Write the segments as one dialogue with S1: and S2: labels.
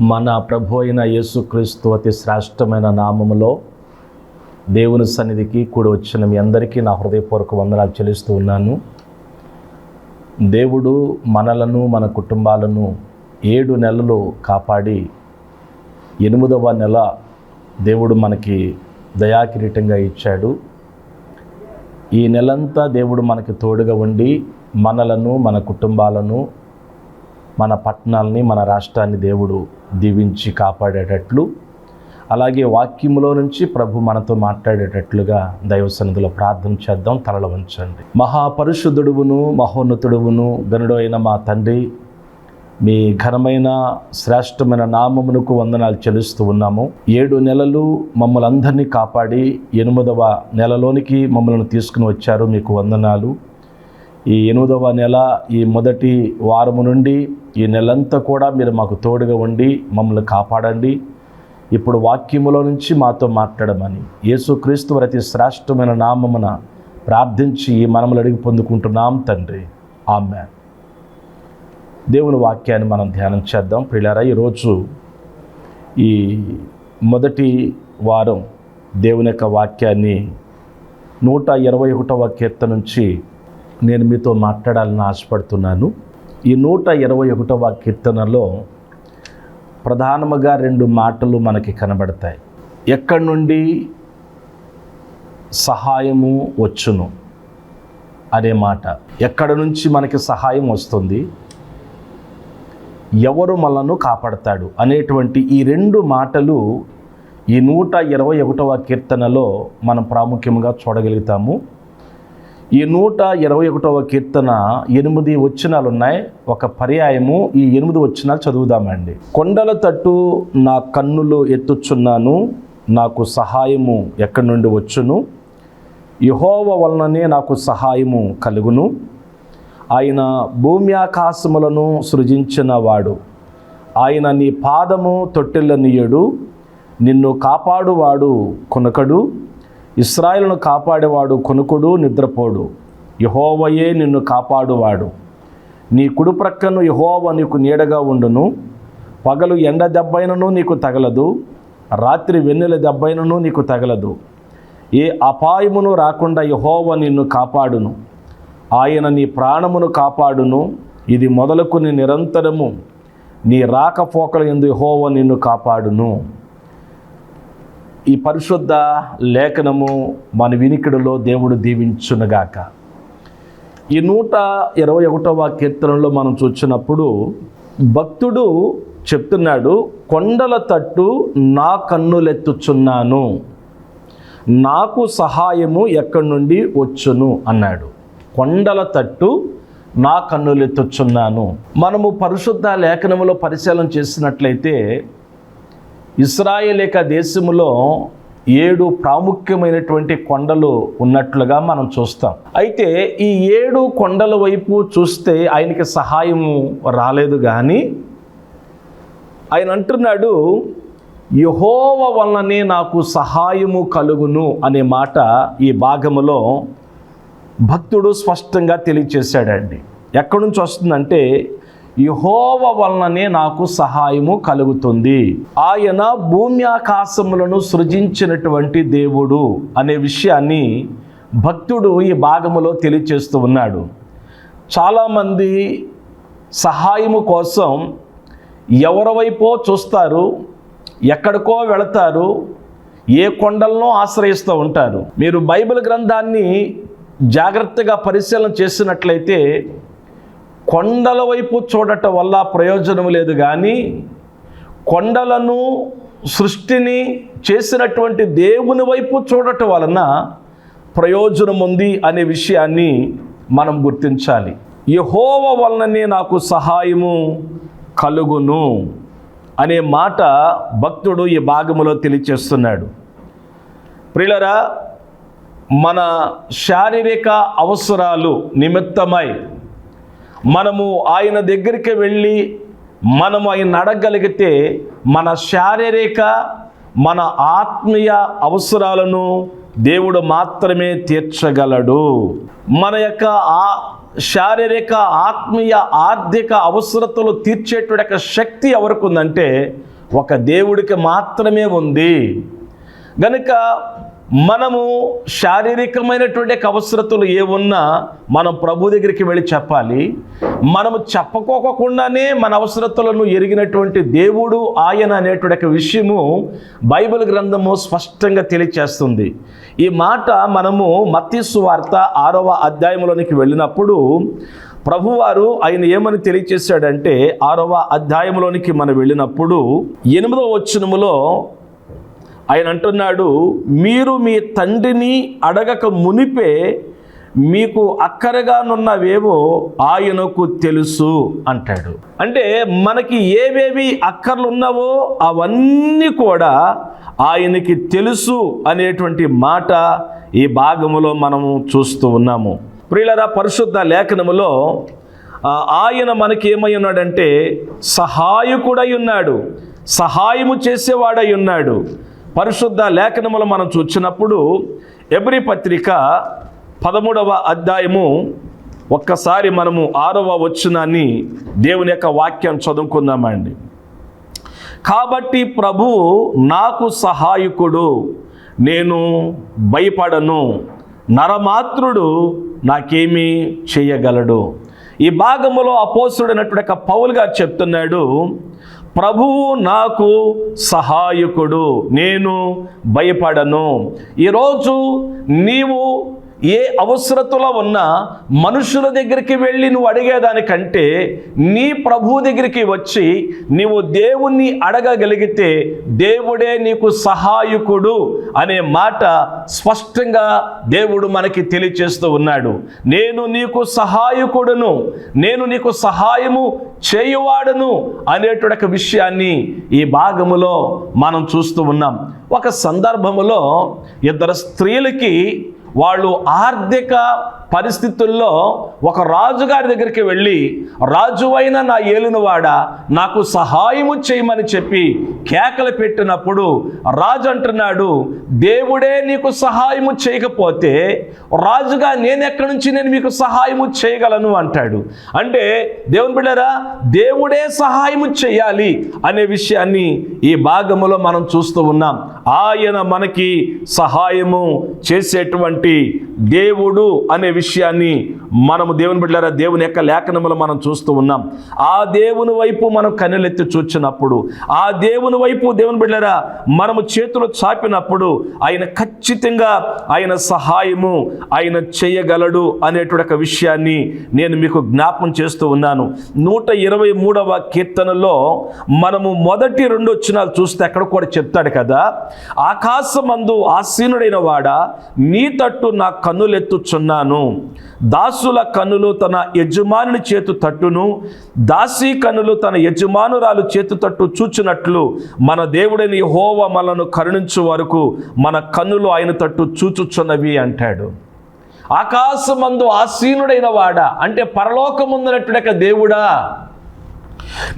S1: మన ప్రభు అయిన యేసుక్రీస్తు అతి శ్రేష్టమైన నామములో దేవుని సన్నిధికి కూడి వచ్చిన మీ అందరికీ నా హృదయపూర్వక వందనాలు చెల్లిస్తూ ఉన్నాను. దేవుడు మనలను మన కుటుంబాలను ఏడు నెలలు కాపాడి ఎనిమిదవ నెల దేవుడు మనకి దయాకిరీటంగా ఇచ్చాడు. ఈ నెలంతా దేవుడు మనకి తోడుగా ఉండి మనలను మన కుటుంబాలను మన పట్టణాలని మన రాష్ట్రాన్ని దేవుడు దీవించి కాపాడేటట్లు అలాగే వాక్యములో నుంచి ప్రభు మనతో మాట్లాడేటట్లుగా దైవ సన్నిధిలో ప్రార్థన చేద్దాం తలల వంచండి. మహాపరిశుద్ధుడువును మహోన్నతుడువును గనుడు అయిన మా తండ్రి మీ ఘనమైన శ్రేష్టమైన నామమునకు వందనాలు చెల్లిస్తూ ఉన్నాము. ఏడు నెలలు మమ్మల్ని అందరినీ కాపాడి ఎనిమిదవ నెలలోనికి మమ్మల్ని తీసుకుని వచ్చారు మీకు వందనాలు. ఈ ఎనిమిదవ నెల ఈ మొదటి వారము నుండి ఈ నెలంతా కూడా మీరు మాకు తోడుగా ఉండి మమ్మల్ని కాపాడండి. ఇప్పుడు వాక్యములో నుంచి మాతో మాట్లాడమని యేసుక్రీస్తు ప్రతి శ్రేష్టమైన నామమున ప్రార్థించి ఈ మనములు అడిగి పొందుకుంటున్నాం తండ్రి. ఆమె దేవుని వాక్యాన్ని మనం ధ్యానం చేద్దాం. ప్రియులారా ఈరోజు ఈ మొదటి వారం దేవుని యొక్క వాక్యాన్ని నూట ఇరవై ఒకటవ కీర్త నుంచి నేను మీతో మాట్లాడాలని ఆశపడుతున్నాను. ఈ నూట ఇరవై ఒకటవ కీర్తనలో ప్రధానముగా రెండు మాటలు మనకి కనబడతాయి. ఎక్కడి నుండి సహాయము వచ్చును అనే మాట. ఎక్కడ నుంచి మనకి సహాయం వస్తుంది? ఎవరు మనను కాపాడతాడు? అనేటువంటి ఈ రెండు మాటలు ఈ నూట ఇరవై ఒకటవ కీర్తనలో మనం ప్రాముఖ్యంగా చూడగలుగుతాము. ఈ నూట ఇరవై ఒకటవ కీర్తన ఎనిమిది వచ్చినాలు ఉన్నాయి ఒక పర్యాయము ఈ ఎనిమిది వచ్చినాలు చదువుదామండి. కొండల తట్టు నా కన్నులు ఎత్తుచున్నాను నాకు సహాయము ఎక్కడి నుండి వచ్చును? యహోవ వలననే నాకు సహాయము కలుగును. ఆయన భూమి ఆకాశములను సృజించిన వాడు. ఆయన నీ పాదము తొట్టెల్లనీయడు నిన్ను కాపాడువాడు కొనకడు. ఇస్రాయలను కాపాడేవాడు కొనుకుడు నిద్రపోడు. యహోవయే నిన్ను కాపాడువాడు. నీ కుడి ప్రక్కను యహోవ నీకు నీడగా ఉండును. పగలు ఎండ దెబ్బైనను నీకు తగలదు. రాత్రి వెన్నెల దెబ్బైనను నీకు తగలదు. ఏ అపాయమును రాకుండా యహోవ నిన్ను కాపాడును. ఆయన నీ ప్రాణమును కాపాడును. ఇది మొదలుకుని నిరంతరము నీ రాకపోకల ఎందు యహోవ నిన్ను కాపాడును. ఈ పరిశుద్ధ లేఖనము మన వినికిడిలో దేవుడు దీవించునుగాక. ఈ నూట ఇరవై ఒకటవ కీర్తనలో మనం చూసినప్పుడు భక్తుడు చెప్తున్నాడు కొండల తట్టు నా కన్నులెత్తుచున్నాను. నాకు సహాయము ఎక్కడి నుండి వచ్చును? అన్నాడు. కొండల తట్టు నా కన్నులెత్తుచున్నాను. మనము పరిశుద్ధ లేఖనములో పరిశీలన చేసినట్లయితే ఇస్రాయేలేక దేశములో ఏడు ప్రాముఖ్యమైనటువంటి కొండలు ఉన్నట్లుగా మనం చూస్తాం. అయితే ఈ ఏడు కొండల వైపు చూస్తే ఆయనకి సహాయము రాలేదు కానీ ఆయన అంటున్నాడు యహోవ వల్లనే నాకు సహాయము కలుగును అనే మాట ఈ భాగములో భక్తుడు స్పష్టంగా తెలియచేశాడండి. ఎక్కడి నుంచి వస్తుందంటే యహోవ వలననే నాకు సహాయము కలుగుతుంది. ఆయన భూమి ఆకాశములను సృజించినటువంటి దేవుడు అనే విషయాన్ని భక్తుడు ఈ భాగములో తెలియచేస్తూ ఉన్నాడు. చాలామంది సహాయము కోసం ఎవరి వైపో చూస్తారు ఎక్కడికో వెళతారు ఏ కొండలను ఆశ్రయిస్తూ ఉంటారు. మీరు బైబిల్ గ్రంథాన్ని జాగ్రత్తగా పరిశీలన చేసినట్లయితే కొండల వైపు చూడటం వల్ల ప్రయోజనం లేదు కానీ కొండలను సృష్టిని చేసినటువంటి దేవుని వైపు చూడటం వలన ప్రయోజనం ఉంది అనే విషయాన్ని మనం గుర్తించాలి. యహోవ వలననే నాకు సహాయము కలుగును అనే మాట భక్తుడు ఈ భాగములో తెలియచేస్తున్నాడు. ప్రియులరా మన శారీరక అవసరాలు నిమిత్తమై మనము ఆయన దగ్గరికి వెళ్ళి మనము ఆయన అడగగలిగితే మన శారీరక మన ఆత్మీయ అవసరాలను దేవుడు మాత్రమే తీర్చగలడు. మన యొక్క ఆ శారీరక ఆత్మీయ ఆర్థిక అవసరతలు తీర్చేటువంటి యొక్క శక్తి ఎవరికి ఉందంటే ఒక దేవుడికి మాత్రమే ఉంది. గనుక మనము శారీరకమైనటువంటి యొక్క అవసరతలు మనం ప్రభు దగ్గరికి వెళ్ళి చెప్పాలి. మనము చెప్పుకోకుండానే మన అవసరతలను ఎరిగినటువంటి దేవుడు ఆయన అనేటువంటి విషయము బైబిల్ గ్రంథము స్పష్టంగా తెలియచేస్తుంది. ఈ మాట మనము మత్తీసు వార్త ఆరవ అధ్యాయంలోనికి వెళ్ళినప్పుడు ప్రభువారు ఆయన ఏమని తెలియచేశాడంటే ఆరవ అధ్యాయంలోనికి మనం వెళ్ళినప్పుడు ఎనిమిదవ వచనములో ఆయన అంటున్నాడు మీరు మీ తండ్రిని అడగక మునిపే మీకు అక్కరగానున్నవేవో ఆయనకు తెలుసు అంటాడు. అంటే మనకి ఏవేవి అక్కర్లు ఉన్నావో అవన్నీ కూడా ఆయనకి తెలుసు అనేటువంటి మాట ఈ భాగములో మనము చూస్తూ ఉన్నాము. ప్రియులరా పరిశుద్ధ లేఖనములో ఆయన మనకి ఏమై ఉన్నాడంటే సహాయకుడై ఉన్నాడు సహాయము చేసేవాడై ఉన్నాడు పరిశుద్ధ లేఖనములు మనం చూచినప్పుడు ఎబ్రి పత్రిక పదమూడవ అధ్యాయము ఒక్కసారి మనము ఆరవ వచనాన్ని దేవుని యొక్క వాక్యం చదువుకుందామండి. కాబట్టి ప్రభు నాకు సహాయకుడు నేను భయపడను నరమాత్రుడు నాకేమీ చేయగలడు. ఈ భాగంలో అపోసుడైనటువంటి యొక్క పౌలు గారు చెప్తున్నాడు ప్రభువు నాకు సహాయకుడు నేను భయపడను. ఈరోజు నీవు ఏ అవసరతలో ఉన్న మనుషుల దగ్గరికి వెళ్ళి నువ్వు అడిగేదానికంటే నీ ప్రభు దగ్గరికి వచ్చి నీవు దేవుణ్ణి అడగగలిగితే దేవుడే నీకు సహాయకుడు అనే మాట స్పష్టంగా దేవుడు మనకి తెలియచేస్తూ ఉన్నాడు. నేను నీకు సహాయకుడును నేను నీకు సహాయము చేయువాడును అనేటువంటి విషయాన్ని ఈ భాగములో మనం చూస్తూ ఉన్నాం. ఒక సందర్భములో ఇద్దరు స్త్రీలకి వాళ్ళు ఆర్థిక పరిస్థితుల్లో ఒక రాజుగారి దగ్గరికి వెళ్ళి రాజువైన నా ఏలునవాడ నాకు సహాయము చేయమని చెప్పి కేకలు పెట్టినప్పుడు రాజు అంటున్నాడు దేవుడే నీకు సహాయము చేయకపోతే రాజుగా నేను ఎక్కడి నుంచి నేను మీకు సహాయము చేయగలను? అంటాడు. అంటే దేవుని బిడ్డరా దేవుడే సహాయము చేయాలి అనే విషయాన్ని ఈ భాగములో మనం చూస్తూ ఉన్నాం. ఆయన మనకి సహాయము చేసేటువంటి దేవుడు అనే విషయాన్ని మనము దేవుని బిడ్డారా దేవుని యొక్క లేఖనములు మనం చూస్తూ ఉన్నాం. ఆ దేవుని వైపు మనం కన్నెలెత్తి చూచినప్పుడు ఆ దేవుని వైపు దేవుని బిడ్డారా మనము చేతులు చాపినప్పుడు ఆయన ఖచ్చితంగా ఆయన సహాయము ఆయన చేయగలడు అనేటువంటి ఒక విషయాన్ని నేను మీకు జ్ఞాపం చేస్తూ ఉన్నాను. నూట ఇరవై మూడవ కీర్తనలో మనము మొదటి రెండు వచ్చినాలు చూస్తే అక్కడ కూడా చెప్తాడు కదా ఆకాశమందు ఆసీనుడైన వాడ నీత తట్టు నా కన్నులెత్తుచున్నాను. దాసుల కన్నులు తన యజమానుని చేతు తట్టును దాసీ కన్నులు తన యజమానురాలు చేతు తట్టు చూచునట్లు మన దేవుడిని హోవ మనను కరుణించు వరకు మన కన్నులు ఆయన తట్టు చూచుచున్నవి అంటాడు. ఆకాశమందు ఆసీనుడైన వాడా? అంటే పరలోకముందునట్టుడక దేవుడా?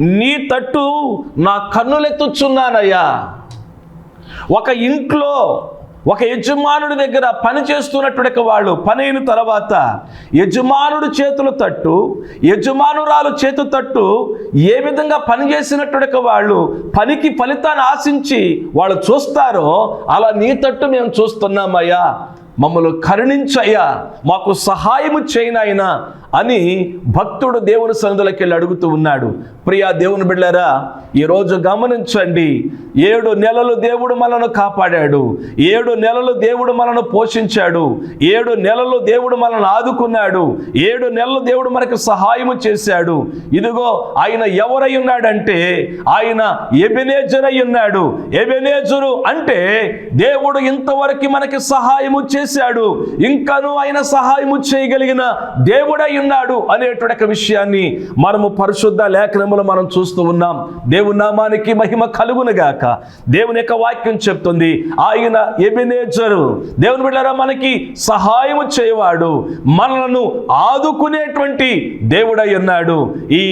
S1: నీ తట్టు నా కన్నులెత్తుచున్నానయ్యా. ఒక ఇంట్లో ఒక యజమానుడి దగ్గర పని చేస్తున్నటువంటి వాళ్ళు పని అయిన తర్వాత యజమానుడి చేతులు తట్టు యజమానురాలు చేతు తట్టు ఏ విధంగా పని చేసినటువంటి వాళ్ళు పనికి ఫలితాన్ని ఆశించి వాళ్ళు చూస్తారో అలా నీ తట్టు మేము చూస్తున్నామయ్యా మమ్మల్ని కరుణించయ్యా మాకు సహాయము చేయనైనా అని భక్తుడు దేవుని సన్నిధిలోకి వెళ్ళి అడుగుతూ ఉన్నాడు. ప్రియా దేవుని బిడ్డారా ఈరోజు గమనించండి. ఏడు నెలలు దేవుడు మనను కాపాడాడు. ఏడు నెలలు దేవుడు మనను పోషించాడు. ఏడు నెలలు దేవుడు మనను ఆదుకున్నాడు. ఏడు నెలలు దేవుడు మనకు సహాయము చేశాడు. ఇదిగో ఆయన ఎవరై ఉన్నాడంటే ఆయన ఎబెనేజర్ అయి ఉన్నాడు. ఎబెనేజరు అంటే దేవుడు ఇంతవరకు మనకి సహాయము చేశాడు. ఇంకను ఆయన సహాయము చేయగలిగిన దేవుడై ఉన్నాడు అనేటువంటి ఒక విషయాన్ని మనము పరిశుద్ధ లేఖనములు మనం చూస్తూ ఉన్నాం. దేవుని నామానికి మహిమ కలుగునగాక దేవుని యొక్క వాక్యం చెప్తుంది ఆయన ఎబినేచరు దేవుని బిడ్డారా మనకి సహాయము చేయవాడు మనలను ఆదుకునేటువంటి దేవుడై ఉన్నాడు. ఈ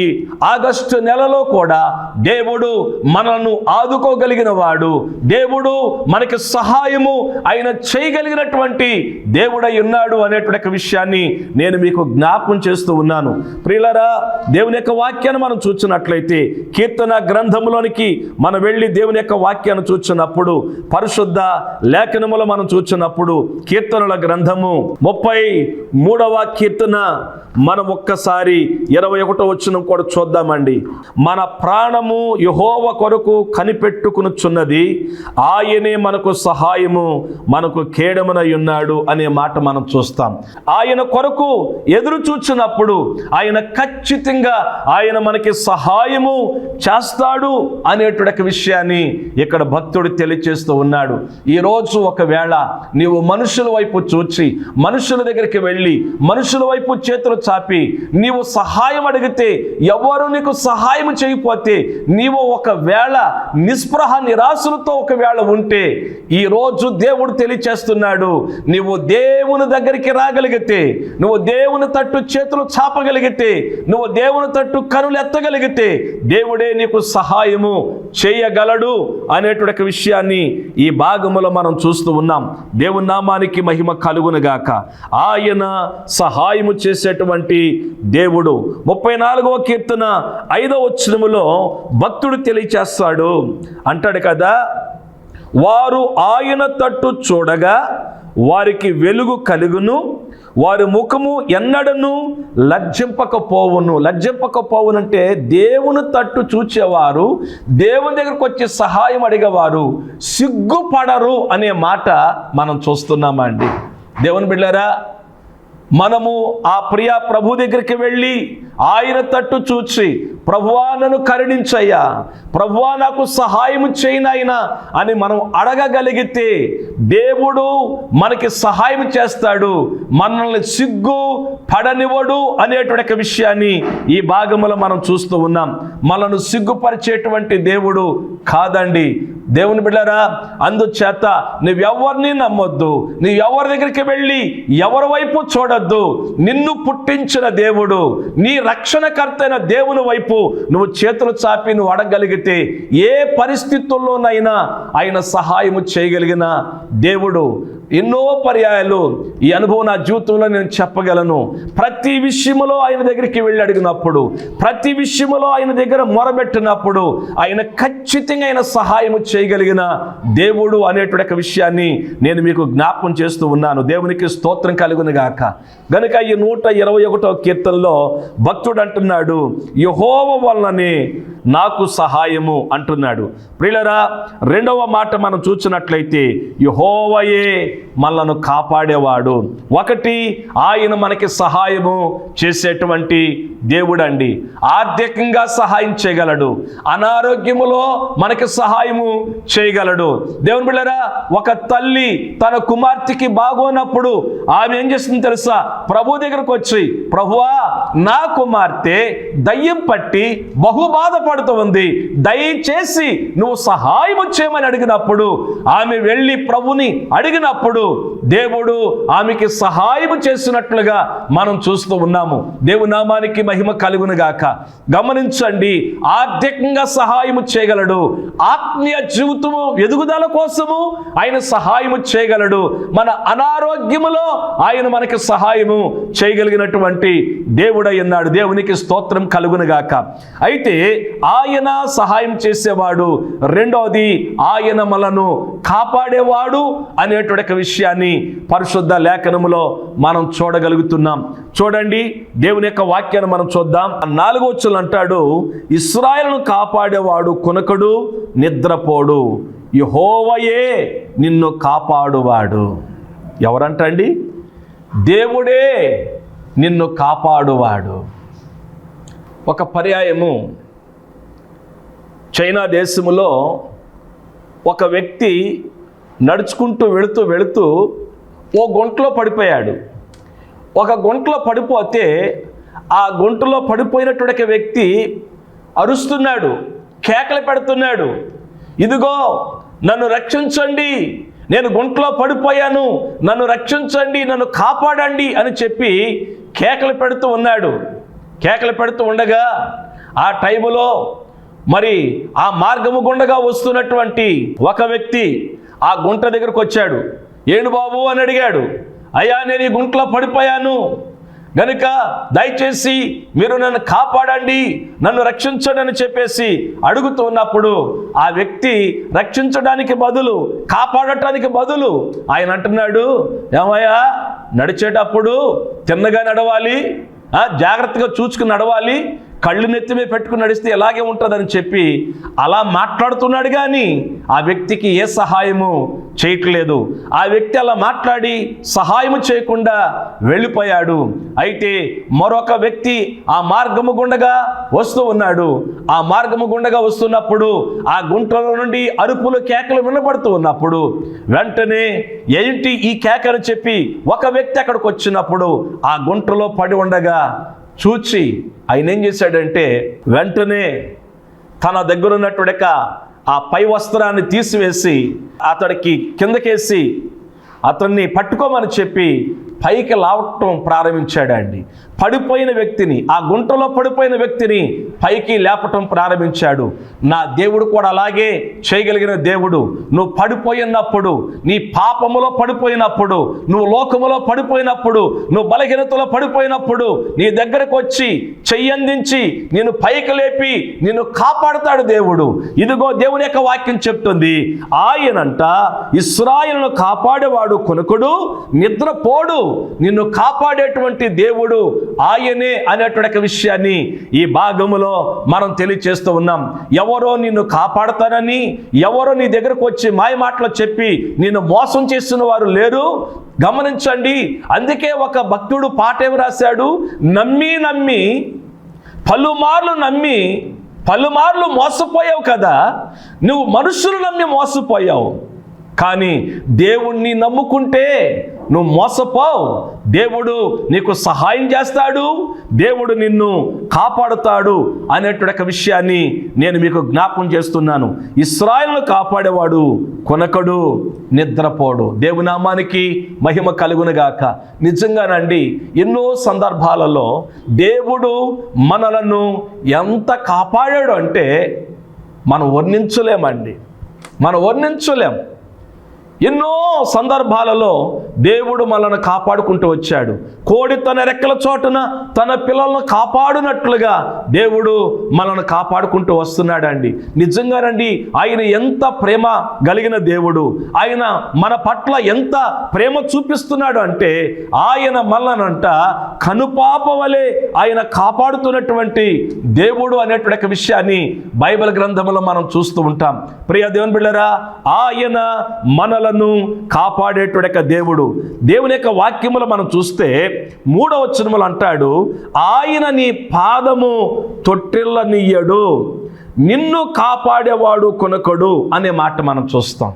S1: ఆగస్టు నెలలో కూడా దేవుడు మనలను ఆదుకోగలిగిన వాడు దేవుడు మనకి సహాయము ఆయన చేయగలిగినటువంటి దేవుడై ఉన్నాడు అనేటువంటి ఒక విషయాన్ని నేను మీకు జ్ఞాపం చేస్తూ ఉన్నాను. ప్రియులరా దేవుని యొక్క వాక్యాన్ని మనం చూసినట్లయితే కీర్తన గ్రంథములోనికి మనం వెళ్ళి దేవుని యొక్క వాక్యాన్ని చూచినప్పుడు పరిశుద్ధ లేఖనములు మనం చూచినప్పుడు కీర్తనల గ్రంథము ముప్పై మూడవ కీర్తన మనం ఒక్కసారి ఇరవై ఒకటో వచ్చిన కూడా చూద్దామండి. మన ప్రాణము యహోవ కొరకు కనిపెట్టుకునుచున్నది ఆయనే మనకు సహాయము మనకు కేడమునై ఉన్నాడు అనే మాట మనం చూస్తాం. ఆయన కొరకు ఎదురు చూచి కూర్చున్నప్పుడు ఆయన ఖచ్చితంగా ఆయన మనకి సహాయము చేస్తాడు అనేటువంటి ఒక విషయాన్ని ఇక్కడ భక్తుడు తెలియచేస్తూ ఉన్నాడు. ఈరోజు ఒకవేళ నీవు మనుషుల వైపు చూచి మనుషుల దగ్గరికి వెళ్ళి మనుషుల వైపు చేతులు చాపి నీవు సహాయం అడిగితే ఎవరు నీకు సహాయం చేయకపోతే నీవు ఒకవేళ నిస్పృహ నిరాశలతో ఒకవేళ ఉంటే ఈ రోజు దేవుడు తెలియచేస్తున్నాడు నీవు దేవుని దగ్గరికి రాగలిగితే నువ్వు దేవుని తట్టు చేతులు చాపగలిగితే నువ్వు దేవుని తట్టు కనులు ఎత్తగలిగితే దేవుడే నీకు సహాయము చేయగలడు అనేటువంటి విషయాన్ని ఈ భాగములో మనం చూస్తూ ఉన్నాం. దేవుని నామానికి మహిమ కలుగునుగాక ఆయన సహాయము చేసేటువంటి దేవుడు. ముప్పై నాలుగవ కీర్తన ఐదవ వచ్చినములో భక్తుడు తెలియచేస్తాడు. అంటాడు కదా వారు ఆయన తట్టు చూడగా వారికి వెలుగు కలుగును వారి ముఖము ఎన్నడను లజ్జింపకపోవును. లజ్జింపకపోవునంటే దేవుని తట్టు చూచేవారు దేవుని దగ్గరకు వచ్చి సహాయం అడిగేవారు సిగ్గుపడరు అనే మాట మనం చూస్తున్నామండి. దేవుని బిడ్డారా మనము ఆ ప్రియ ప్రభు దగ్గరికి వెళ్ళి ఆయన తట్టు చూచి ప్రభువా నన్ను కరుణించయ్యా. ప్రభువా నాకు సహాయం చేయనైనా అని మనం అడగగలిగితే దేవుడు మనకి సహాయం చేస్తాడు. మనల్ని సిగ్గు పడనివ్వడు అనేటువంటి ఒక విషయాన్ని ఈ భాగంలో మనం చూస్తూ ఉన్నాం. మనను సిగ్గుపరిచేటువంటి దేవుడు కాదండి. దేవుని బిడ్డరా అందుచేత నువ్వెవరిని నమ్మొద్దు. నువ్వెవరి దగ్గరికి వెళ్ళి ఎవరి వైపు చూడొద్దు. నిన్ను పుట్టించిన దేవుడు నీ రక్షణకర్తైన దేవుని వైపు నువ్వు చేతులు చాపి నువ్వు అడగలిగితే ఏ పరిస్థితుల్లోనైనా ఆయన సహాయము చేయగలిగిన దేవుడు ఎన్నో పర్యాయాలు ఈ అనుభవం నా జీవితంలో నేను చెప్పగలను. ప్రతి విషయములో ఆయన దగ్గరికి వెళ్ళి అడిగినప్పుడు ప్రతి విషయములో ఆయన దగ్గర మొరబెట్టినప్పుడు ఆయన ఖచ్చితంగా ఆయన సహాయము చేయగలిగిన దేవుడు అనేటువంటి ఒక విషయాన్ని నేను మీకు జ్ఞాపకం చేస్తూ ఉన్నాను. దేవునికి స్తోత్రం కలుగును గాక. గనుక ఈ నూట ఇరవై ఒకటో కీర్తనలో భక్తుడు అంటున్నాడు యహోవ వలననే నాకు సహాయము అంటున్నాడు. ప్రియులరా రెండవ మాట మనం చూసినట్లయితే యహోవయే మనను కాపాడేవాడు. ఒకటి ఆయన మనకి సహాయము చేసేటువంటి దేవుడండి. ఆర్థికంగా సహాయం చేయగలడు. అనారోగ్యములో మనకి సహాయము చేయగలడు. దేవుని బిళ్ళరా ఒక తల్లి తన కుమార్తెకి బాగోనప్పుడు ఆమె ఏం చేస్తుంది తెలుసా? ప్రభు దగ్గరకు వచ్చి ప్రభువా నా కుమార్తె దయ్యం పట్టి బహు బాధపడుతూ ఉంది దయచేసి నువ్వు సహాయం చేయమని అడిగినప్పుడు ఆమె వెళ్ళి ప్రభుని అడిగినప్పుడు దేవుడు ఆమెకి సహాయం చేసినట్లుగా మనం చూస్తూ ఉన్నాము. దేవు నామానికి మహిమ కలుగును గాక. గమనించండి ఆర్థికంగా సహాయము చేయగలడు. ఆత్మీయ జీవితము ఎదుగుదల కోసము ఆయన సహాయము చేయగలడు. మన అనారోగ్యములో ఆయన మనకి సహాయము చేయగలిగినటువంటి దేవుడై ఉన్నాడు. దేవునికి స్తోత్రం కలుగును గాక. అయితే ఆయన సహాయం చేసేవాడు. రెండవది ఆయన మనను కాపాడేవాడు అనేటువంటి ఒక విషయాన్ని పరిశుద్ధ లేఖనములో మనం చూడగలుగుతున్నాం. చూడండి దేవుని యొక్క వాక్యాన్ని మనం చూద్దాం. నాలుగో వచ్చులు అంటాడు ఇస్రాయల్ను కాపాడేవాడు కొనకడు నిద్రపోడు. యహోవయే నిన్ను కాపాడువాడు. ఎవరంటండి? దేవుడే నిన్ను కాపాడువాడు. ఒక పర్యాయము. చైనా దేశంలో ఒక వ్యక్తి నడుచుకుంటూ వెళుతూ వెళుతూ ఓ గుంటలో పడిపోయాడు. ఒక గుంటలో పడిపోతే ఆ గుంటలో పడిపోయినటువంటి వ్యక్తి అరుస్తున్నాడు కేకలు పెడుతున్నాడు. ఇదిగో నన్ను రక్షించండి నేను గుంటలో పడిపోయాను నన్ను రక్షించండి నన్ను కాపాడండి అని చెప్పి కేకలు పెడుతూ ఉన్నాడు. కేకలు పెడుతూ ఉండగా ఆ టైములో మరి ఆ మార్గము గుండగా వస్తున్నటువంటి ఒక వ్యక్తి ఆ గుంట దగ్గరకు వచ్చాడు. ఏడు బాబు? అని అడిగాడు. అయ్యా నేను ఈ గుంటలో పడిపోయాను. గనుక దయచేసి మీరు నన్ను కాపాడండి నన్ను రక్షించండి అని చెప్పేసి అడుగుతూ ఉన్నప్పుడు ఆ వ్యక్తి రక్షించడానికి బదులు కాపాడటానికి బదులు ఆయన అంటున్నాడు ఏమయ్యా నడిచేటప్పుడు తిన్నగా నడవాలి జాగ్రత్తగా చూసుకుని నడవాలి కళ్ళు నెత్తి మీద పెట్టుకుని నడిస్తే ఎలాగే ఉంటుందని చెప్పి అలా మాట్లాడుతున్నాడు కానీ ఆ వ్యక్తికి ఏ సహాయము చేయట్లేదు. ఆ వ్యక్తి అలా మాట్లాడి సహాయము చేయకుండా వెళ్ళిపోయాడు. అయితే మరొక వ్యక్తి ఆ మార్గము గుండగా వస్తూ ఉన్నాడు. ఆ మార్గము గుండగా వస్తున్నప్పుడు ఆ గుంటలో నుండి అరుపులు కేకలు వినబడుతూ ఉన్నప్పుడు వెంటనే ఏంటి ఈ కేకను చెప్పి ఒక వ్యక్తి అక్కడికి వచ్చినప్పుడు ఆ గుంటలో పడి ఉండగా చూచి ఆయన ఏం చేశాడంటే వెంటనే తన దగ్గర ఉన్నటువంటి ఆ పై వస్త్రాన్ని తీసివేసి అతడికి కిందకేసి అతన్ని పట్టుకోమని చెప్పి పైకి లావటం ప్రారంభించాడండి. పడిపోయిన వ్యక్తిని ఆ గుంటలో పడిపోయిన వ్యక్తిని పైకి లేపటం ప్రారంభించాడు. నా దేవుడు కూడా అలాగే చేయగలిగిన దేవుడు. నువ్వు పడిపోయినప్పుడు నీ పాపములో పడిపోయినప్పుడు నువ్వు లోకములో పడిపోయినప్పుడు నువ్వు బలహీనతలో పడిపోయినప్పుడు నీ దగ్గరకు వచ్చి చెయ్యందించి నేను పైకి లేపి నిన్ను కాపాడుతాడు దేవుడు. ఇదిగో దేవుని యొక్క వాక్యం చెప్తుంది. ఆయనంట ఇస్రాయిల్ను కాపాడేవాడు కొనుకుడు నిద్రపోడు. నిన్ను కాపాడేటువంటి దేవుడు ఆయనే అనేటువంటి విషయాన్ని ఈ భాగములో మనం తెలియచేస్తూ ఉన్నాం. ఎవరో నిన్ను కాపాడతారని ఎవరో నీ దగ్గరకు వచ్చి మాయ మాటలు చెప్పి నిన్ను మోసం చేస్తున్న వారు లేరు. గమనించండి అందుకే ఒక భక్తుడు పాట ఏమి రాశాడు? నమ్మి నమ్మి పలుమార్లు నమ్మి పలుమార్లు మోసపోయావు కదా. నువ్వు మనుషులు నమ్మి మోసపోయావు. కానీ దేవుణ్ణి నమ్ముకుంటే నువ్వు మోసపోవు. దేవుడు నీకు సహాయం చేస్తాడు. దేవుడు నిన్ను కాపాడుతాడు అనేటువంటి ఒక విషయాన్ని నేను మీకు జ్ఞాపకం చేస్తున్నాను. ఇస్రాయల్ను కాపాడేవాడు కొనకడు నిద్రపోడు. దేవునామానికి మహిమ కలుగునుగాక. నిజంగానండి ఎన్నో సందర్భాలలో దేవుడు మనలను ఎంత కాపాడాడు అంటే మనం వర్ణించలేమండి. మనం వర్ణించలేం. ఎన్నో సందర్భాలలో దేవుడు మనల్ని కాపాడుకుంటూ వచ్చాడు. కోడి తన రెక్కల చోటున తన పిల్లలను కాపాడునట్లుగా దేవుడు మనల్ని కాపాడుకుంటూ వస్తున్నాడండి. నిజంగానండి ఆయన ఎంత ప్రేమ కలిగిన దేవుడు ఆయన మన పట్ల ఎంత ప్రేమ చూపిస్తున్నాడు అంటే ఆయన మనలనంట కనుపాప వలె ఆయన కాపాడుతున్నటువంటి దేవుడు అనేటువంటి ఒక విషయాన్ని బైబిల్ గ్రంథంలో మనం చూస్తూ ఉంటాం. ప్రియ దేవుని బిళ్ళరా ఆయన మనలను కాపాడేటువంటి యొక్క దేవుడు. దేవుని యొక్క వాక్యములు మనం చూస్తే మూడవ వచనములు అంటాడు ఆయన నీ పాదము తొట్టిల్లనియ్యడు నిన్ను కాపాడేవాడు కొనకడు అనే మాట మనం చూస్తాం.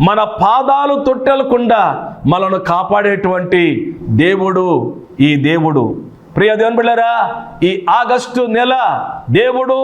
S1: మన పాదాలు తొట్టెలకుండా మనను కాపాడేటువంటి దేవుడు ఈ దేవుడు. ప్రియ దేవుని బిళ్ళరా ఈ ఆగస్టు నెల దేవుడు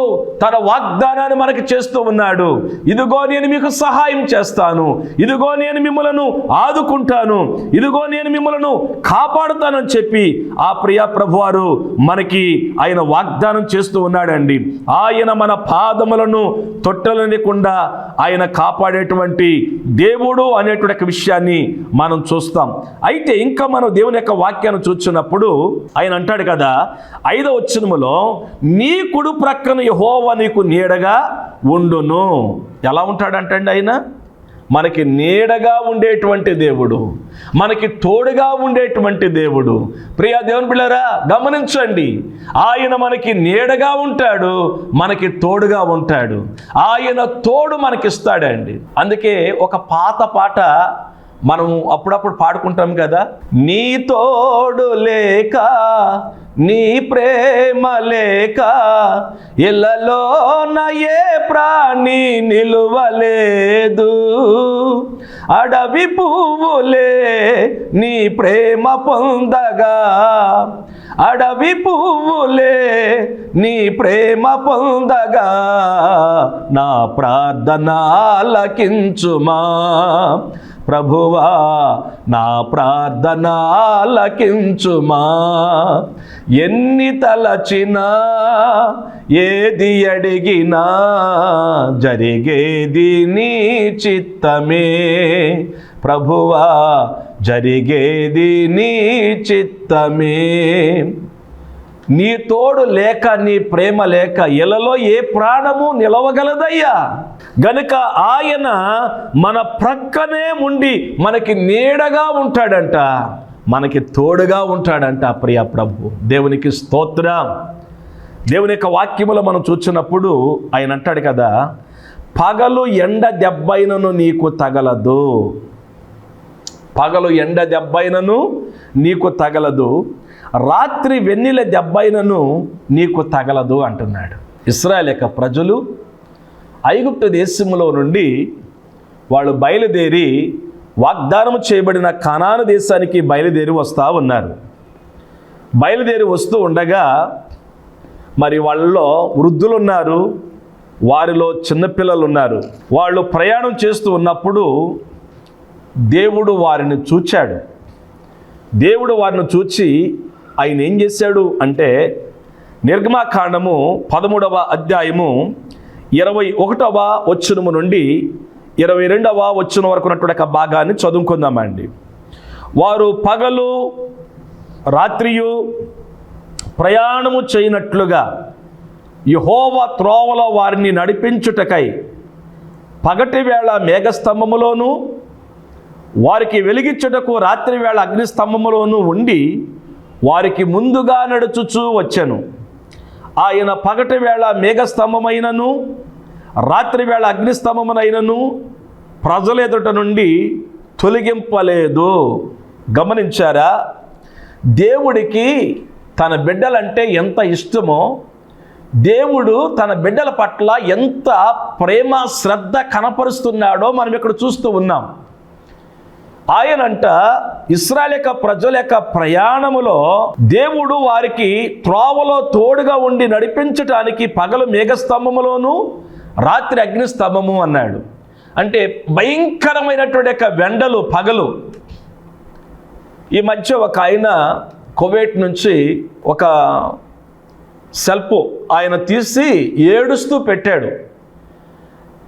S1: తన వాగ్దానాన్ని మనకి చేస్తూ ఉన్నాడు. ఇదిగో నేను మీకు సహాయం చేస్తాను. ఇదిగో నేను మిమ్మలను ఆదుకుంటాను. ఇదిగో నేను మిమ్మలను కాపాడుతానని చెప్పి ఆ ప్రియ ప్రభువారు మనకి ఆయన వాగ్దానం చేస్తూ ఉన్నాడండి. ఆయన మన పాదములను తొట్టలనికుండా ఆయన కాపాడేటువంటి దేవుడు అనేటువంటి విషయాన్ని మనం చూస్తాం. అయితే ఇంకా మనం దేవుని యొక్క వాక్యాన్ని చూస్తున్నప్పుడు ఆయన అంటాడు కదా ఐదవ వచ్చినములో నీ కుడు ప్రక్కన యహోవ నీకు నీడగా ఉండును. ఎలా ఉంటాడంటండి ఆయన? మనకి నీడగా ఉండేటువంటి దేవుడు మనకి తోడుగా ఉండేటువంటి దేవుడు. ప్రియా దేవుని పిల్లరా గమనించండి. ఆయన మనకి నీడగా ఉంటాడు మనకి తోడుగా ఉంటాడు. ఆయన తోడు మనకిస్తాడండి. అందుకే ఒక పాత పాట మనం అప్పుడప్పుడు పాడుకుంటాం కదా నీ తోడు లేక నీ ప్రేమ లేక ఇళ్ళలో ఏ ప్రాణి నిలువలేదు? అడవి పువ్వులే నీ ప్రేమ పొందగా అడవి పువ్వులే నీ ప్రేమ పొందగా నా ప్రార్థన ఆలకించుమా? ప్రభువా నా ప్రార్థనాలకించుమా. ఎన్ని తలచినా ఏది అడిగినా జరిగేది నీ చిత్తమే. ప్రభువా జరిగేది నీ చిత్తమే. నీ తోడు లేక నీ ప్రేమ లేక ఇలలో ఏ ప్రాణము నిలవగలదయ్యా. గనుక ఆయన మన ప్రక్కనే ఉండి మనకి నీడగా ఉంటాడంట మనకి తోడుగా ఉంటాడంట ప్రియ ప్రభు. దేవునికి స్తోత్రం. దేవుని యొక్క వాక్యములో మనం చూసినప్పుడు ఆయన అంటాడు కదా పగలు ఎండ దెబ్బైనను నీకు తగలదు. పగలు ఎండ దెబ్బైనను నీకు తగలదు. రాత్రి వెన్నెల దెబ్బైనను నీకు తగలదు అంటున్నాడు. ఇస్రాయల్ యొక్క ప్రజలు ఐగుప్తు దేశంలో నుండి వాళ్ళు బయలుదేరి వాగ్దానం చేయబడిన కనాను దేశానికి బయలుదేరి వస్తూ ఉన్నారు. బయలుదేరి వస్తూ ఉండగా మరి వాళ్ళలో వృద్ధులు ఉన్నారు వారిలో చిన్నపిల్లలు ఉన్నారు వాళ్ళు ప్రయాణం చేస్తూ ఉన్నప్పుడు దేవుడు వారిని చూచాడు. దేవుడు వారిని చూచి ఆయన ఏం చేశాడు అంటే నిర్గమాకాండము పదమూడవ అధ్యాయము ఇరవై ఒకటవ వచ్చునము నుండి ఇరవై రెండవ వచ్చిన వరకు ఉన్నటువంటి ఒక భాగాన్ని చదువుకుందామండి. వారు పగలు రాత్రియు ప్రయాణము చేయనట్లుగా యహోవ త్రోవలో వారిని నడిపించుటకై పగటి వేళ మేఘస్తంభములోను వారికి వెలిగించుటకు రాత్రి వేళ అగ్నిస్తంభములోను ఉండి వారికి ముందుగా నడుచుచూ వచ్చాను. ఆయన పగటి వేళ మేఘస్తంభమైనను రాత్రి వేళ అగ్నిస్తంభమునైనను ప్రజల ఎదుట నుండి తొలగింపలేదు. గమనించారా? దేవుడికి తన బిడ్డలంటే ఎంత ఇష్టమో దేవుడు తన బిడ్డల పట్ల ఎంత ప్రేమ శ్రద్ధ కనపరుస్తున్నాడో మనం ఇక్కడ చూస్తూ ఉన్నాం. ఆయనంట ఇస్రాయల్ యొక్క ప్రజల యొక్క ప్రయాణములో దేవుడు వారికి త్రోవలో తోడుగా ఉండి నడిపించటానికి పగలు మేఘస్తంభములోను రాత్రి అగ్నిస్తంభము అన్నాడు. అంటే భయంకరమైనటువంటి యొక్క వెండలు పగలు. ఈ మధ్య ఒక ఆయన కువైట్ నుంచి ఒక సెల్ఫ్ ఆయన తీసి ఏడుస్తూ పెట్టాడు.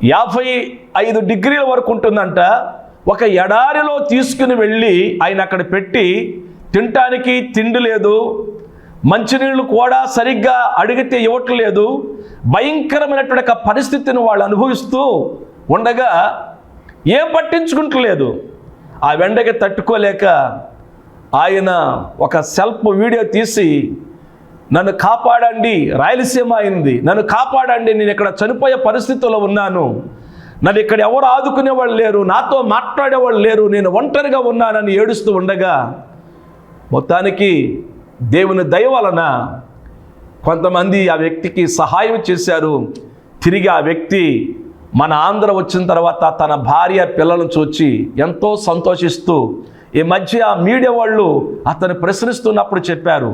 S1: యాభై ఐదు డిగ్రీల వరకు ఉంటుందంట. ఒక ఎడారిలో తీసుకుని వెళ్ళి ఆయన అక్కడ పెట్టి తినటానికి తిండి లేదు మంచినీళ్ళు కూడా సరిగ్గా అడిగితే ఇవ్వట్లేదు భయంకరమైనటువంటి ఒక పరిస్థితిని వాళ్ళు అనుభవిస్తూ ఉండగా ఏం పట్టించుకుంటలేదు ఆ వెండకి తట్టుకోలేక ఆయన ఒక సెల్ఫ్ వీడియో తీసి నన్ను కాపాడండి రాయలసీమ అయింది నన్ను కాపాడండి నేను ఇక్కడ చనిపోయే పరిస్థితుల్లో ఉన్నాను నన్ను ఇక్కడ ఎవరు ఆదుకునేవాళ్ళు లేరు నాతో మాట్లాడేవాళ్ళు లేరు నేను ఒంటరిగా ఉన్నానని ఏడుస్తూ ఉండగా మొత్తానికి దేవుని దయ వలన కొంతమంది ఆ వ్యక్తికి సహాయం చేశారు. తిరిగి ఆ వ్యక్తి మన ఆంధ్ర వచ్చిన తర్వాత తన భార్య పిల్లలను చూచి ఎంతో సంతోషిస్తూ ఈ మధ్య ఆ మీడియా వాళ్ళు అతను ప్రశ్నిస్తున్నప్పుడు చెప్పారు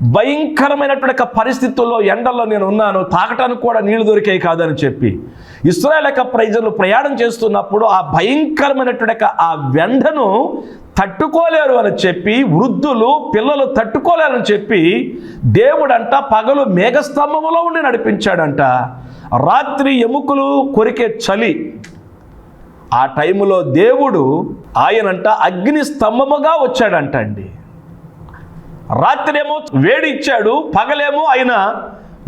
S1: భయంకరమైనటువంటి పరిస్థితుల్లో ఎండల్లో నేను ఉన్నాను తాగటానికి కూడా నీళ్ళు దొరికాయి కాదని చెప్పి ఇస్రాయల్ యొక్క ప్రజలు ప్రయాణం చేస్తున్నప్పుడు ఆ భయంకరమైనటువంటి ఆ వెండను తట్టుకోలేరు అని చెప్పి వృద్ధులు పిల్లలు తట్టుకోలేరని చెప్పి దేవుడంట పగలు మేఘస్తంభములో ఉండి నడిపించాడంట. రాత్రి ఎముకలు కొరికే చలి. ఆ టైములో దేవుడు ఆయనంట అగ్ని స్తంభముగా వచ్చాడంట అండి రాత్రేమో వేడిచ్చాడు పగలేమో ఆయన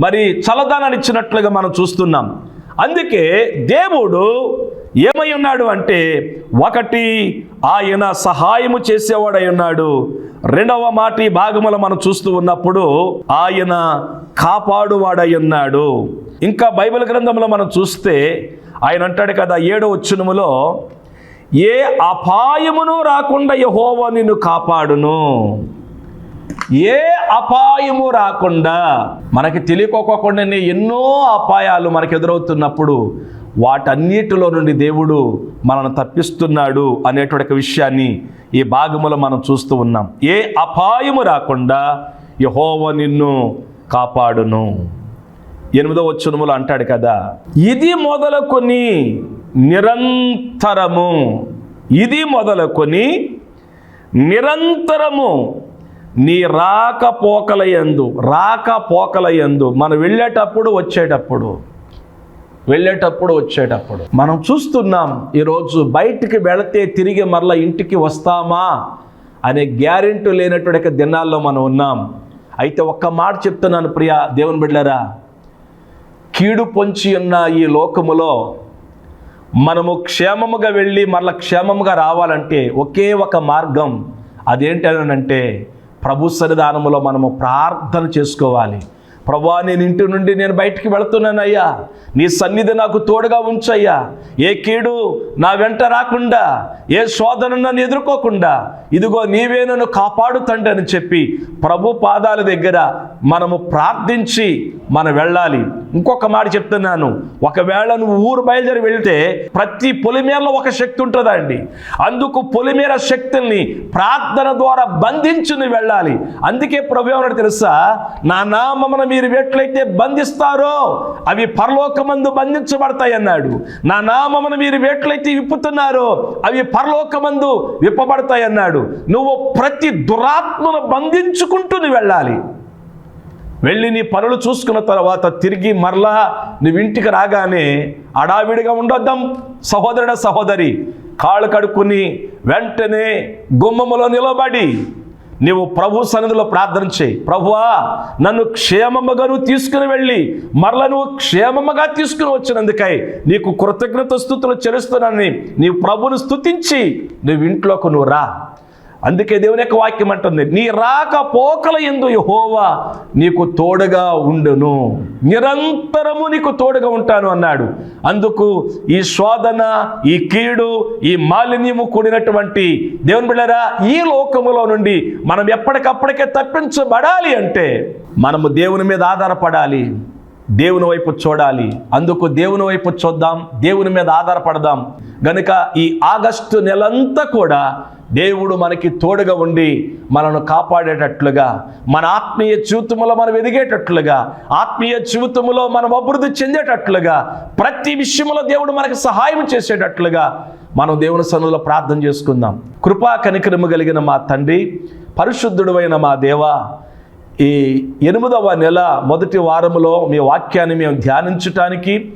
S1: మరి చల్లదనాన్ని ఇచ్చినట్లుగా మనం చూస్తున్నాం. అందుకే దేవుడు ఏమై ఉన్నాడు అంటే ఒకటి ఆయన సహాయము చేసేవాడై ఉన్నాడు. రెండవ మాట ఈ భాగములో మనం చూస్తూ ఉన్నప్పుడు ఆయన కాపాడువాడై ఉన్నాడు. ఇంకా బైబిల్ గ్రంథంలో మనం చూస్తే ఆయన అంటాడు కదా ఏడో వచ్చునములో ఏ అపాయమును రాకుండా యహోవా నిన్ను కాపాడును. ఏ అపాయము రాకుండా మనకి తెలియకోకుండానే ఎన్నో అపాయాలు మనకు ఎదురవుతున్నప్పుడు వాటన్నిటిలో నుండి దేవుడు మనల్ని తప్పిస్తున్నాడు అనేటువంటి విషయాన్ని ఈ భాగములో మనం చూస్తూ ఉన్నాం. ఏ అపాయము రాకుండా యహోవ నిన్ను కాపాడును. ఎనిమిదో వచ్చనములు అంటాడు కదా ఇది మొదలుకొని నిరంతరము ఇది మొదలుకొని నిరంతరము నీ రాకపోకలయందు రాకపోకలయందు మనం వెళ్ళేటప్పుడు వచ్చేటప్పుడు వెళ్ళేటప్పుడు వచ్చేటప్పుడు మనం చూస్తున్నాం ఈరోజు బయటికి వెళితే తిరిగి మరలా ఇంటికి వస్తామా అనే గ్యారెంటీ లేనటువంటి దినాల్లో మనం ఉన్నాం. అయితే ఒక్క మాట చెప్తున్నాను ప్రియ దేవుని బిడ్డరా కీడు పొంచి ఉన్న ఈ లోకములో మనము క్షేమముగా వెళ్ళి మరల క్షేమముగా రావాలంటే ఒకే ఒక మార్గం అదేంటనంటే ప్రభు సన్నిధానంలో మనము ప్రార్థన చేసుకోవాలి. ప్రభా నేను ఇంటి నుండి నేను బయటికి వెళుతున్నానయ్యా. నీ సన్నిధి నాకు తోడుగా ఉంచయ్యా. ఏ కీడు నా వెంట రాకుండా ఏ శోధన నన్ను ఎదుర్కోకుండా ఇదిగో నీవే నన్ను కాపాడు తండ్రి అని చెప్పి ప్రభు పాదాల దగ్గర మనము ప్రార్థించి మనం వెళ్ళాలి. ఇంకొక మాట చెప్తున్నాను. ఒకవేళ నువ్వు ఊరు బయలుదేరి వెళ్తే ప్రతి పొలిమేరలో ఒక శక్తి ఉంటుందండి. అందుకు పొలిమేర శక్తుల్ని ప్రార్థన ద్వారా బంధించుని వెళ్ళాలి. అందుకే ప్రభు తెలుసా? నా నామమున మీరు ఎట్లయితే బంధిస్తారో అవి పరలోకమందు బంధించబడతాయి అన్నాడు. నా నామమున మీరు ఎట్లయితే విప్పుతున్నారో అవి పరలోకమందు విప్పబడతాయి అన్నాడు. నువ్వు ప్రతి దురాత్మను బంధించుకుంటూ వెళ్ళాలి. వెళ్ళి నీ పనులు చూసుకున్న తర్వాత తిరిగి మరలా నువ్వు ఇంటికి రాగానే అడావిడిగా ఉండొద్దాం. సహోదరుడ సహోదరి కాళ్ళు కడుక్కుని వెంటనే గుమ్మములో నిలబడి నీవు ప్రభు సన్నిధిలో ప్రార్థన చేయి. ప్రభువా నన్ను క్షేమముగా నువ్వు తీసుకుని వెళ్ళి మరలా నువ్వు క్షేమముగా తీసుకుని వచ్చినందుకై నీకు కృతజ్ఞత స్థుతులు చెల్లిస్తున్నానని నీవు ప్రభును స్తుతించి నువ్వు ఇంట్లోకి నువ్వు రా. అందుకే దేవుని యొక్క వాక్యం అంటుంది నీ రాక పోకల ఎందు యహోవా నీకు తోడుగా ఉండును. నిరంతరము నీకు తోడుగా ఉంటాను అన్నాడు. అందుకు ఈ శోధన ఈ కీడు ఈ మాలిన్యము కూడినటువంటి దేవుని బిళ్ళరా ఈ లోకములో నుండి మనం ఎప్పటికప్పటికే తప్పించబడాలి అంటే మనము దేవుని మీద ఆధారపడాలి దేవుని వైపు చూడాలి. అందుకు దేవుని వైపు చూద్దాం దేవుని మీద ఆధారపడదాం. గనుక ఈ ఆగస్టు నెలంతా కూడా దేవుడు మనకి తోడుగా ఉండి మనను కాపాడేటట్లుగా మన ఆత్మీయ జీవితంలో మనం ఎదిగేటట్లుగా ఆత్మీయ జీవితంలో మనం అభివృద్ధి చెందేటట్లుగా ప్రతి విషయంలో దేవుడు మనకి సహాయం చేసేటట్లుగా మనం దేవుని సన్నులో ప్రార్థన చేసుకుందాం. కృపా కనికరము కలిగిన మా తండ్రి పరిశుద్ధుడైన మా దేవా ఈ ఎనిమిదవ నెల మొదటి వారములో మీ వాక్యాన్ని మేము ధ్యానించటానికి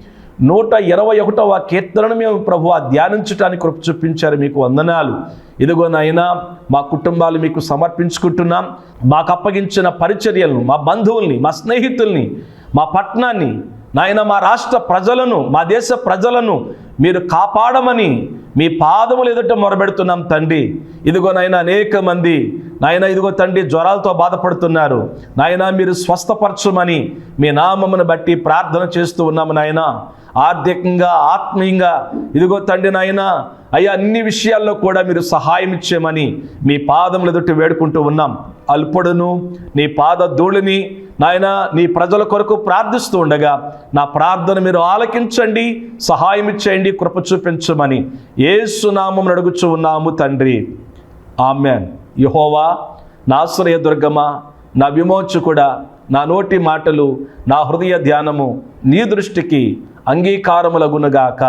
S1: నూట ఇరవై ఒకటవ కీర్తనను మేము ప్రభు ధ్యానించడానికి కృప చూపించారు మీకు వందనాలు. ఇదిగో నాయనా మా కుటుంబాలు మీకు సమర్పించుకుంటున్నాం. మాకు అప్పగించిన పరిచర్యలను మా బంధువుల్ని మా స్నేహితుల్ని మా పట్టణాన్ని నాయన మా రాష్ట్ర ప్రజలను మా దేశ ప్రజలను మీరు కాపాడమని మీ పాదములు ఎదుట మొరబెడుతున్నాం తండ్రి. ఇదిగో నాయన అనేక మంది నాయన ఇదిగో తండ్రి జ్వరాలతో బాధపడుతున్నారు. నాయన మీరు స్వస్థపరచమని మీ నామమును బట్టి ప్రార్థన చేస్తూ ఉన్నాము నాయన. ఆర్థికంగా ఆత్మీయంగా ఇదిగో తండ్రి నాయన అయ్యా అన్ని విషయాల్లో కూడా మీరు సహాయం ఇచ్చేయమని మీ పాదములు ఎదుటి వేడుకుంటూ ఉన్నాం. అల్పుడును నీ పాద ధూళిని నాయన నీ ప్రజల కొరకు ప్రార్థిస్తూ ఉండగా నా ప్రార్థన మీరు ఆలకించండి సహాయం ఇచ్చేయండి కృప చూపించమని ఏసునామం అడుగుచూ ఉన్నాము తండ్రి. ఆమెన్. యహోవా నాశ్రయ దుర్గమ నా విమోచకుడ నా నోటి మాటలు నా హృదయ ధ్యానము నీ దృష్టికి అంగీకారములగునుగాక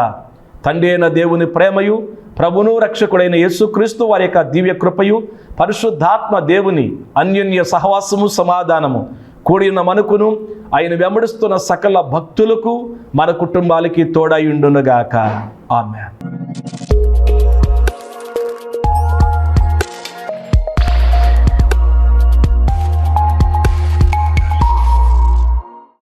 S1: తండ్రి అయిన దేవుని ప్రేమయు ప్రభును రక్షకుడైన యేసుక్రీస్తు వారి యొక్క దివ్య కృపయు పరిశుద్ధాత్మ దేవుని అన్యోన్య సహవాసము సమాధానము. కూడిన మనకును ఆయన వెంబడిస్తున్న సకల భక్తులకు మన కుటుంబాలకి తోడయుండునుగాక ఆమె